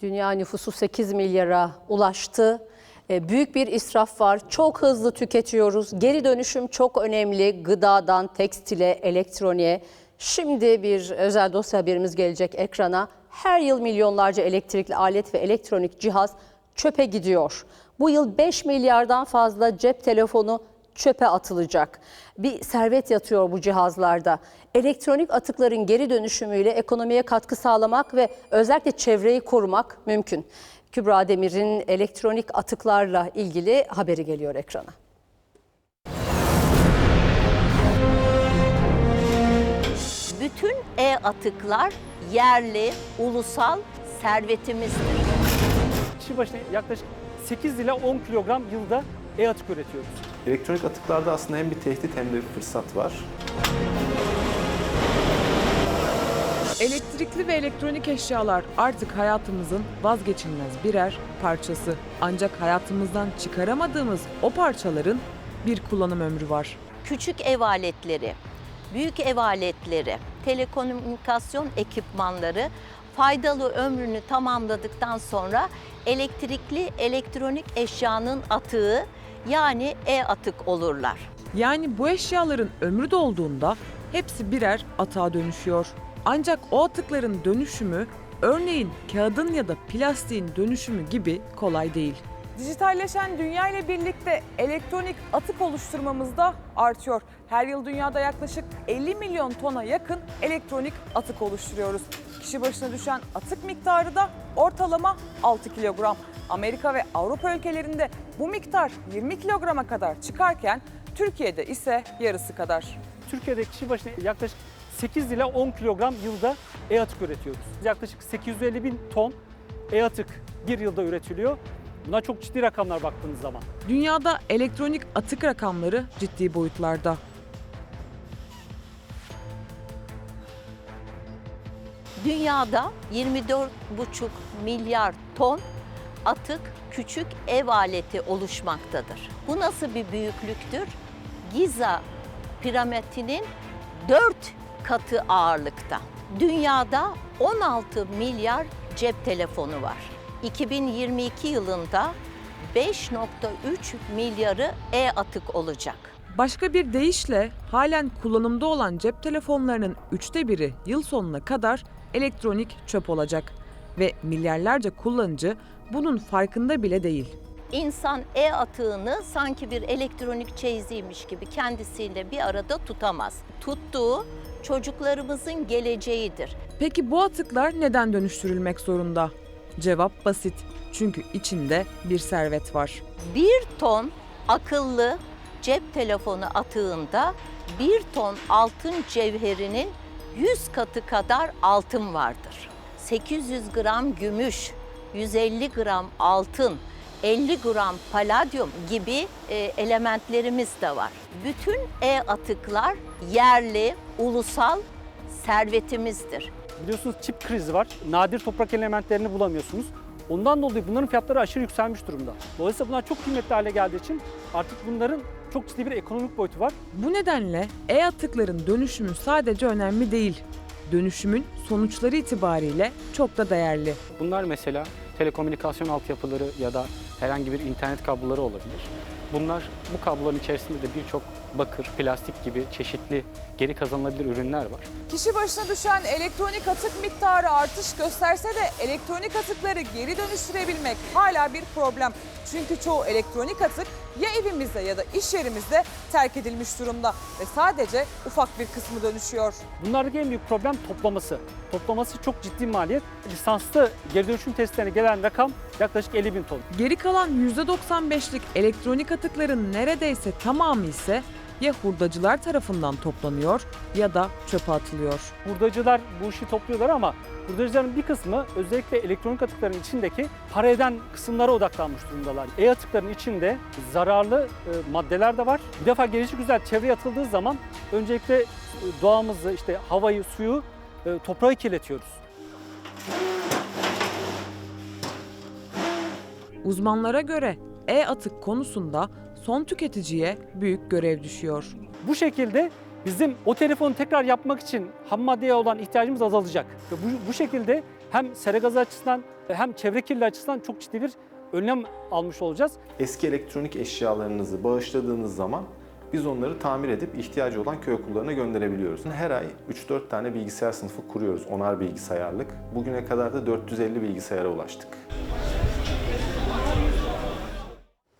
Dünya nüfusu 8 milyara ulaştı. E, Büyük bir israf var. Çok hızlı tüketiyoruz. Geri dönüşüm çok önemli. Gıdadan tekstile, elektroniğe. Şimdi bir özel dosya haberimiz gelecek ekrana. Her yıl milyonlarca elektrikli alet ve elektronik cihaz çöpe gidiyor. Bu yıl 5 milyardan fazla cep telefonu çöpe atılacak. Bir servet yatıyor bu cihazlarda. Elektronik atıkların geri dönüşümüyle ekonomiye katkı sağlamak ve özellikle çevreyi korumak mümkün. Kübra Demir'in elektronik atıklarla ilgili haberi geliyor ekrana. Bütün e-atıklar yerli, ulusal servetimizdir. Kişi başına yaklaşık 8 ile 10 kilogram yılda e-atık üretiyoruz. Elektronik atıklarda aslında hem bir tehdit hem de bir fırsat var. Elektrikli ve elektronik eşyalar artık hayatımızın vazgeçilmez birer parçası. Ancak hayatımızdan çıkaramadığımız o parçaların bir kullanım ömrü var. Küçük ev aletleri, büyük ev aletleri, telekomünikasyon ekipmanları faydalı ömrünü tamamladıktan sonra elektrikli elektronik eşyanın atığı yani e-atık olurlar. Yani bu eşyaların ömrü dolduğunda hepsi birer atığa dönüşüyor. Ancak o atıkların dönüşümü örneğin kağıdın ya da plastiğin dönüşümü gibi kolay değil. Dijitalleşen dünya ile birlikte elektronik atık oluşturmamız da artıyor. Her yıl dünyada yaklaşık 50 milyon tona yakın elektronik atık oluşturuyoruz. Kişi başına düşen atık miktarı da ortalama 6 kilogram. Amerika ve Avrupa ülkelerinde bu miktar 20 kilograma kadar çıkarken Türkiye'de ise yarısı kadar. Türkiye'de kişi başına yaklaşık 8 ile 10 kilogram yılda e-atık üretiyoruz. Yaklaşık 850 bin ton e-atık bir yılda üretiliyor. Buna çok ciddi rakamlar baktığınız zaman. Dünyada elektronik atık rakamları ciddi boyutlarda. Dünyada 24,5 milyar ton atık küçük ev aleti oluşmaktadır. Bu nasıl bir büyüklüktür? Giza piramidinin 4 katı ağırlıkta. Dünyada 16 milyar cep telefonu var. 2022 yılında 5.3 milyarı e-atık olacak. Başka bir deyişle halen kullanımda olan cep telefonlarının üçte biri yıl sonuna kadar elektronik çöp olacak. Ve milyarlarca kullanıcı bunun farkında bile değil. İnsan e-atığını sanki bir elektronik çeyiziymiş gibi kendisiyle bir arada tutamaz. Tuttuğu çocuklarımızın geleceğidir. Peki bu atıklar neden dönüştürülmek zorunda? Cevap basit. Çünkü içinde bir servet var. Bir ton akıllı cep telefonu atığında bir ton altın cevherinin 100 katı kadar altın vardır. 800 gram gümüş, 150 gram altın, 50 gram paladyum gibi e, elementlerimiz de var. Bütün e-atıklar yerli, ulusal servetimizdir. Biliyorsunuz çip krizi var. Nadir toprak elementlerini bulamıyorsunuz. Ondan dolayı bunların fiyatları aşırı yükselmiş durumda. Dolayısıyla bunlar çok kıymetli hale geldiği için artık bunların çok ciddi bir ekonomik boyutu var. Bu nedenle e-atıkların dönüşümü sadece önemli değil. Dönüşümün sonuçları itibariyle çok da değerli. Bunlar mesela telekomünikasyon altyapıları ya da herhangi bir internet kabloları olabilir. Bunlar bu kabloların içerisinde de birçok bakır, plastik gibi çeşitli geri kazanılabilir ürünler var. Kişi başına düşen elektronik atık miktarı artış gösterse de elektronik atıkları geri dönüştürebilmek hala bir problem. Çünkü çoğu elektronik atık ya evimizde ya da iş yerimizde terk edilmiş durumda ve sadece ufak bir kısmı dönüşüyor. Bunlardaki en büyük problem toplaması. Toplaması çok ciddi maliyet. Lisanslı geri dönüşüm testlerine gelen rakam yaklaşık 50 bin ton. Geri kalan %95'lik elektronik atıkların neredeyse tamamı ise ya hurdacılar tarafından toplanıyor ya da çöpe atılıyor. Hurdacılar bu işi topluyorlar ama hurdacıların bir kısmı özellikle elektronik atıkların içindeki para eden kısımlara odaklanmış durumdalar. E-atıkların içinde zararlı e, maddeler de var. Bir defa gelişi güzel çevreye atıldığı zaman öncelikle e, doğamızı, işte havayı, suyu, e, toprağı kirletiyoruz. Uzmanlara göre e-atık konusunda son tüketiciye büyük görev düşüyor. Bu şekilde bizim o telefonu tekrar yapmak için ham maddeye olan ihtiyacımız azalacak. Ve bu, bu şekilde hem sera gazı açısından hem çevre kirliliği açısından çok ciddi bir önlem almış olacağız. Eski elektronik eşyalarınızı bağışladığınız zaman biz onları tamir edip ihtiyacı olan köy okullarına gönderebiliyoruz. Her ay 3-4 tane bilgisayar sınıfı kuruyoruz, onar bilgisayarlık. Bugüne kadar da 450 bilgisayara ulaştık.